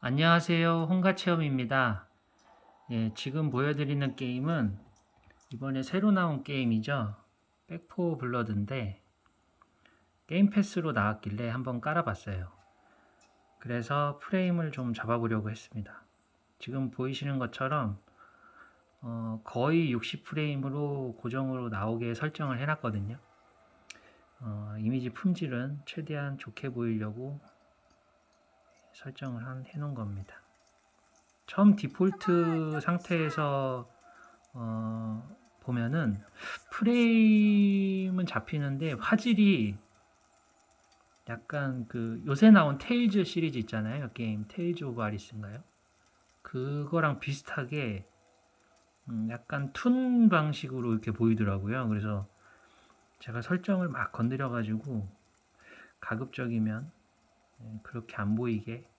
안녕하세요. 홍가체험입니다. 예, 지금 보여드리는 게임은 이번에 새로 나온 게임이죠. 백포 블러드인데 게임 패스로 나왔길래 한번 깔아봤어요. 그래서 프레임을 좀 잡아보려고 했습니다. 지금 보이시는 것처럼 어, 거의 60프레임으로 고정으로 나오게 설정을 해놨거든요. 어, 이미지 품질은 최대한 좋게 보이려고 설정을 한, 해놓은 겁니다. 처음 디폴트 상태에서 어, 보면은 프레임은 잡히는데 화질이 약간 그 요새 나온 테일즈 시리즈 있잖아요. 게임 테일즈 오브 아리스인가요? 그거랑 비슷하게 음, 약간 툰 방식으로 이렇게 보이더라고요. 그래서 제가 설정을 막 건드려 가지고 가급적이면 예, 그렇게 안 보이게 음,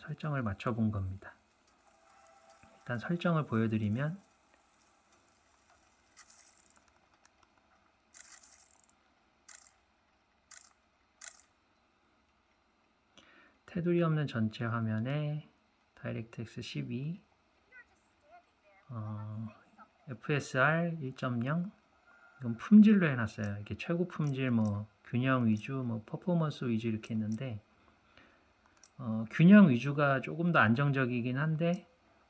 설정을 맞춰 본 겁니다. 일단 설정을 보여드리면 테두리 없는 전체 화면에 다이렉트X 12 어, FSR 1.0 이건 품질로 해놨어요. 이렇게 최고 품질 뭐 균형 위주, 뭐 퍼포먼스 위주 이렇게 있는데 어, 균형 위주가 조금 더 안정적이긴 한데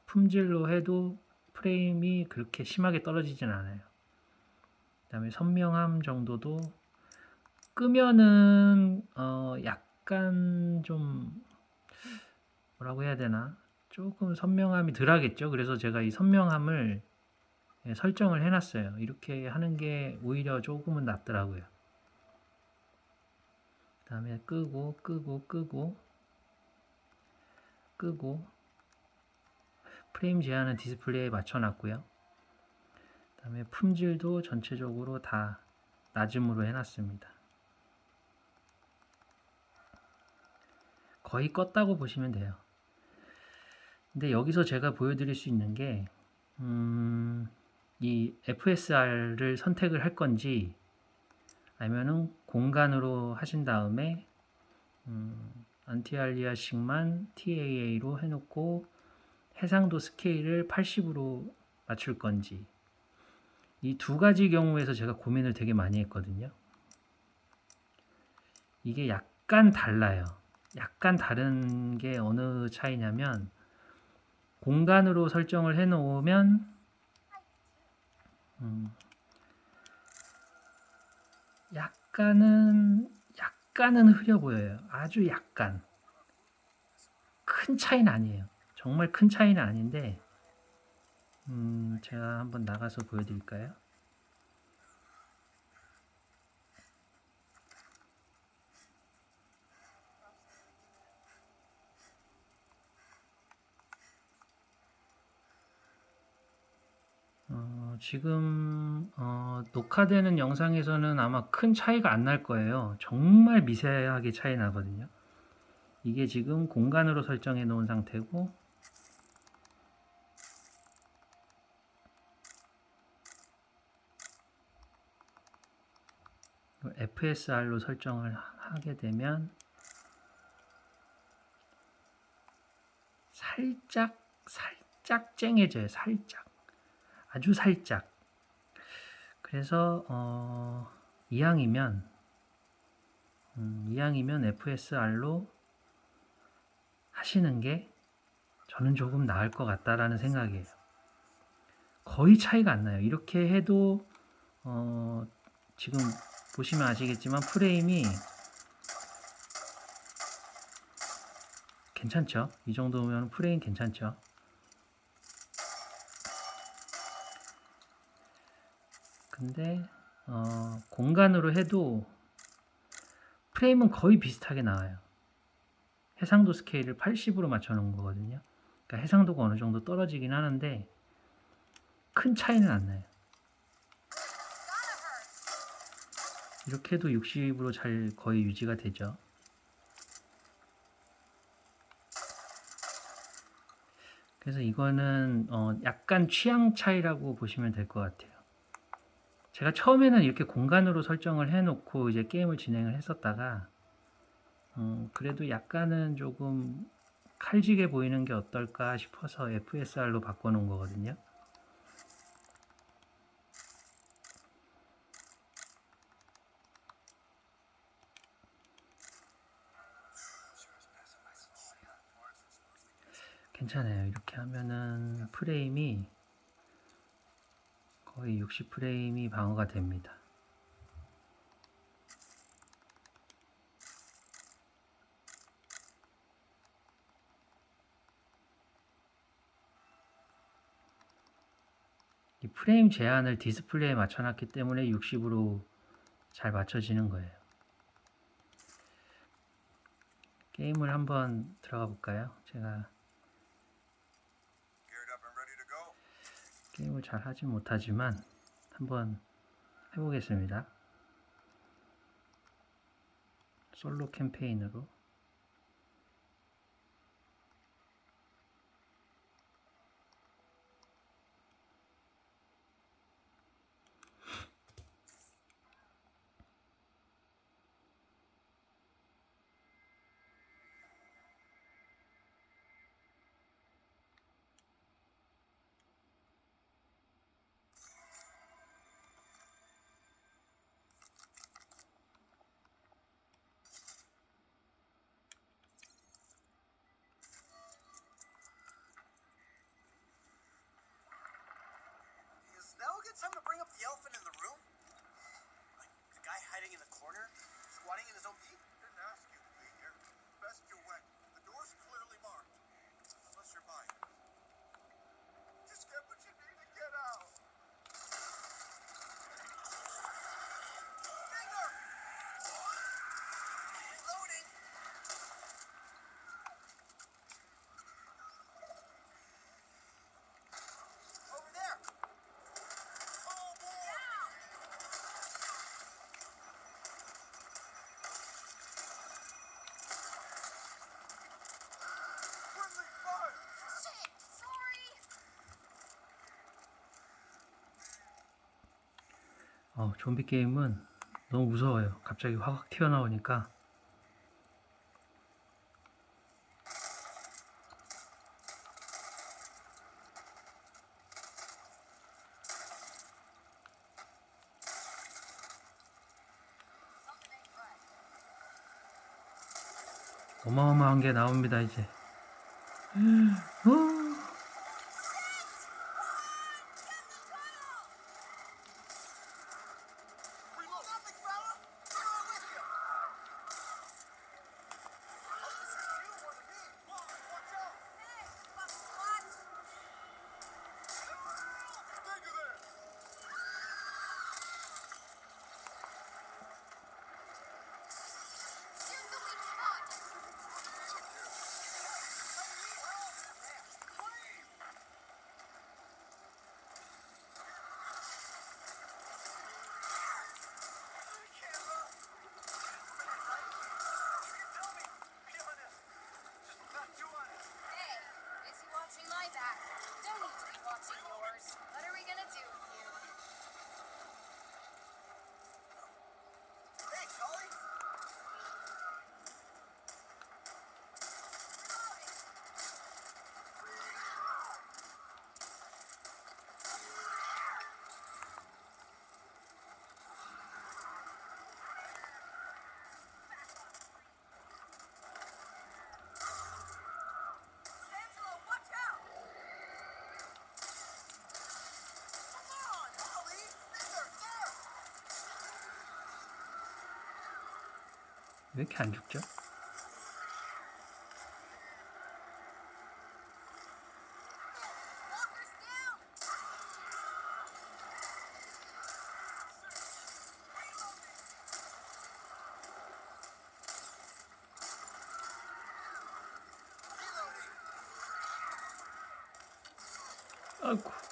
품질로 해도 프레임이 그렇게 심하게 떨어지진 않아요. 그 다음에 선명함 정도도 끄면은 어, 약간 좀 뭐라고 해야 되나 조금 선명함이 덜하겠죠. 그래서 제가 이 선명함을 예, 설정을 해놨어요. 이렇게 하는 게 오히려 조금은 낫더라고요. 그 다음에 끄고 끄고 끄고 끄고 프레임 제한은 디스플레이에 맞춰놨고요. 그 다음에 품질도 전체적으로 다 낮음으로 해놨습니다. 거의 껐다고 보시면 돼요. 근데 여기서 제가 보여드릴 수 있는 게, 음, 이 FSR을 선택을 할 건지, 아니면은 공간으로 하신 다음에, 음, 안티알리아식만 TAA로 해놓고 해상도 스케일을 80으로 맞출 건지, 이 두 가지 경우에서 제가 고민을 되게 많이 했거든요. 이게 약간 달라요. 약간 다른 게 어느 차이냐면 공간으로 설정을 해 놓으면 음, 약간은 약간은 흐려 보여요. 아주 약간 큰 차이는 아니에요. 정말 큰 차이는 아닌데 음, 제가 한번 나가서 보여드릴까요? 어, 지금 어, 녹화되는 영상에서는 아마 큰 차이가 안 날 거예요. 정말 미세하게 차이 나거든요. 이게 지금 공간으로 설정해 놓은 상태고 FSR로 설정을 하게 되면 살짝 살짝 쨍해져요. 살짝 아주 살짝. 그래서 어, 이왕이면 음, 이왕이면 FSR로 하시는 게 저는 조금 나을 것 같다라는 생각이에요. 거의 차이가 안 나요. 이렇게 해도 어, 지금 보시면 아시겠지만 프레임이 괜찮죠? 이 정도면 프레임 괜찮죠? 근데 어, 공간으로 해도 프레임은 거의 비슷하게 나와요. 해상도 스케일을 80으로 맞춰 놓은 거거든요. 그러니까 해상도가 어느 정도 떨어지긴 하는데 큰 차이는 안 나요. 이렇게 해도 60으로 잘 거의 유지가 되죠. 그래서 이거는 어, 약간 취향 차이라고 보시면 될 것 같아요. 제가 처음에는 이렇게 공간으로 설정을 해놓고 이제 게임을 진행을 했었다가 음, 그래도 약간은 조금 칼지게 보이는 게 어떨까 싶어서 FSR로 바꿔놓은 거거든요. 괜찮아요. 이렇게 하면은 프레임이 거의 60프레임이 방어가 됩니다. 이 프레임 제한을 디스플레이에 맞춰놨기 때문에 60으로 잘 맞춰지는 거예요. 게임을 한번 들어가 볼까요? 제가 게임을 잘 하지 못하지만 한번 해보겠습니다. 솔로 캠페인으로 Time to bring up the elephant in the room? 어, 좀비 게임은 너무 무서워요. 갑자기 확 튀어나오니까. 어마어마한 게 나옵니다 이제. 어, 왜 이렇게 안 죽죠? 아이고.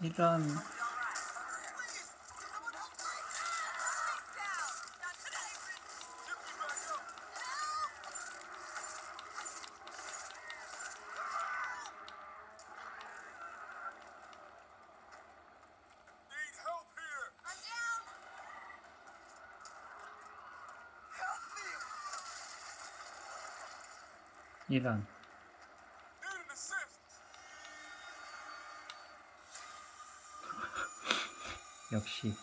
Me! 이런 역시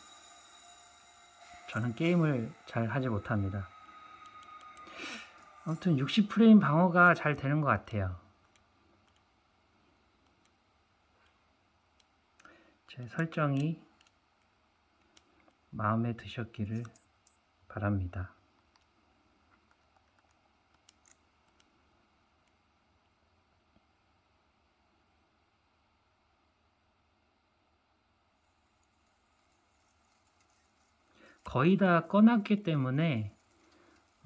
저는 게임을 잘 하지 못합니다. 아무튼 60프레임 방어가 잘 되는 것 같아요. 제 설정이 마음에 드셨기를 바랍니다. 거의 다 꺼놨기 때문에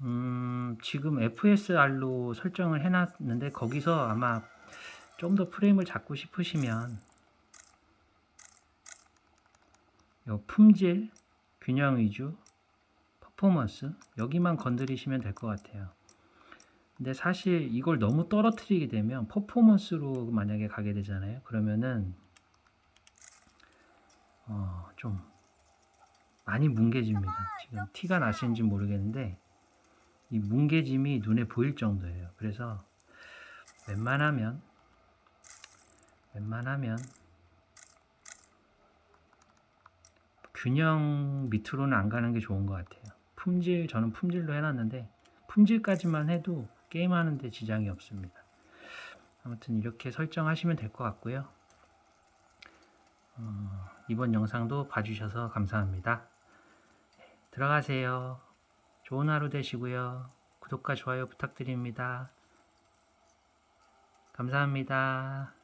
음, 지금 FSR로 설정을 해놨는데 거기서 아마 좀 더 프레임을 잡고 싶으시면 요 품질, 균형 위주, 퍼포먼스 여기만 건드리시면 될 것 같아요. 근데 사실 이걸 너무 떨어뜨리게 되면 퍼포먼스로 만약에 가게 되잖아요. 그러면은 어, 좀 많이 뭉개집니다. 지금 티가 나시는지 모르겠는데 이 뭉개짐이 눈에 보일 정도예요. 그래서 웬만하면 웬만하면 균형 밑으로는 안 가는 게 좋은 것 같아요. 품질 저는 품질로 해놨는데 품질까지만 해도 게임하는데 지장이 없습니다. 아무튼 이렇게 설정하시면 될 것 같고요. 어, 이번 영상도 봐주셔서 감사합니다. 들어가세요. 좋은 하루 되시고요. 구독과 좋아요 부탁드립니다. 감사합니다.